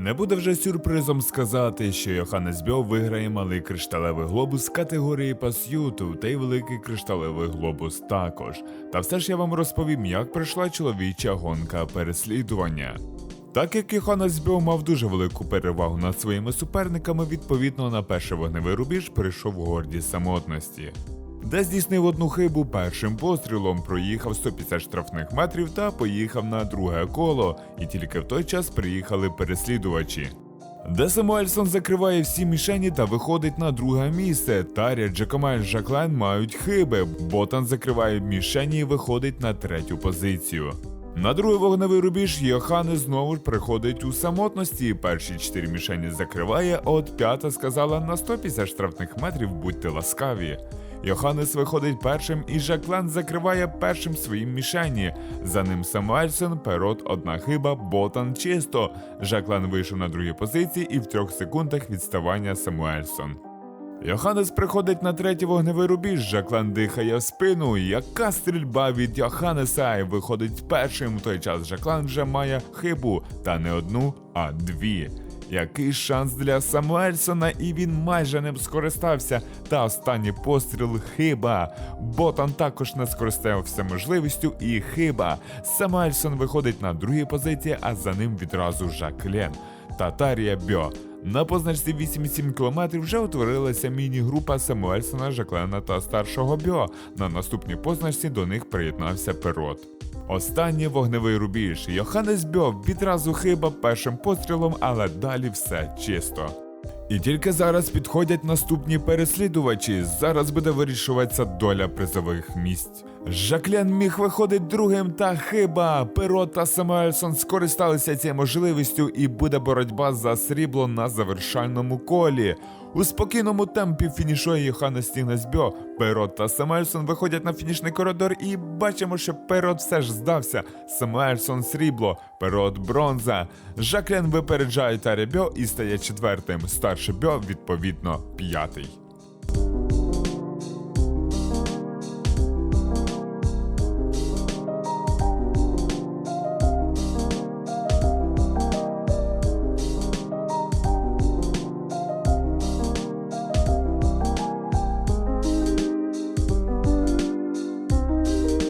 Не буде вже сюрпризом сказати, що Йоханнес Бьо виграє малий кришталевий глобус категорії пасюту, та й великий кришталевий глобус також. Та все ж я вам розповім, як пройшла чоловіча гонка переслідування. Так як Йоханнес Бьо мав дуже велику перевагу над своїми суперниками, відповідно на перший вогневий рубіж прийшов гордість самотності. Де здійснив одну хибу першим пострілом, проїхав 150 штрафних метрів та поїхав на друге коло, і тільки в той час приїхали переслідувачі. Де Самуельсон закриває всі мішені та виходить на друге місце. Таря, Джакомель, Жаклен мають хиби. Ботан закриває мішені і виходить на третю позицію. На другий вогневий рубіж Йоханне знову ж приходить у самотності. Перші чотири мішені закриває, от п'ята сказала на 150 штрафних метрів будьте ласкаві. Йоханнес виходить першим і Жаклен закриває першим своїм мішені. За ним Самуельсон, Перот, одна хиба, Ботан чисто. Жаклен вийшов на другій позиції і в трьох секундах відставання Самуельсон. Йоханнес приходить на третій вогневий рубіж, Жаклен дихає в спину. Яка стрільба від Йоханнеса і виходить першим. В той час Жаклен вже має хибу, та не одну, а дві. Який шанс для Самуельсона, і він майже ним скористався. Та останній постріл хиба. Ботан також не скористався можливістю і хиба. Самуельсон виходить на другій позиції, а за ним відразу Жаклен. Татарія Бьо. На позначці 8,7 км вже утворилася міні-група Самуельсона, Жаклена та старшого Бьо. На наступній позначці до них приєднався Перот. Останній вогневий рубіж. Йоханнес Бьов відразу хиба першим пострілом, але далі все чисто. І тільки зараз підходять наступні переслідувачі. Зараз буде вирішуватися доля призових місць. Жаклен міг виходить другим, та хиба Перо та Самуельсон скористалися цією можливістю, і буде боротьба за срібло на завершальному колі. У спокійному темпі фінішує Йоханнес Тігнесбьо. Перот та Самуельсон виходять на фінішний коридор, і бачимо, що Перот все ж здався. Самуельсон срібло, Перот бронза. Жаклен випереджає Бьо і стає четвертим. Старший Бьо, відповідно, п'ятий.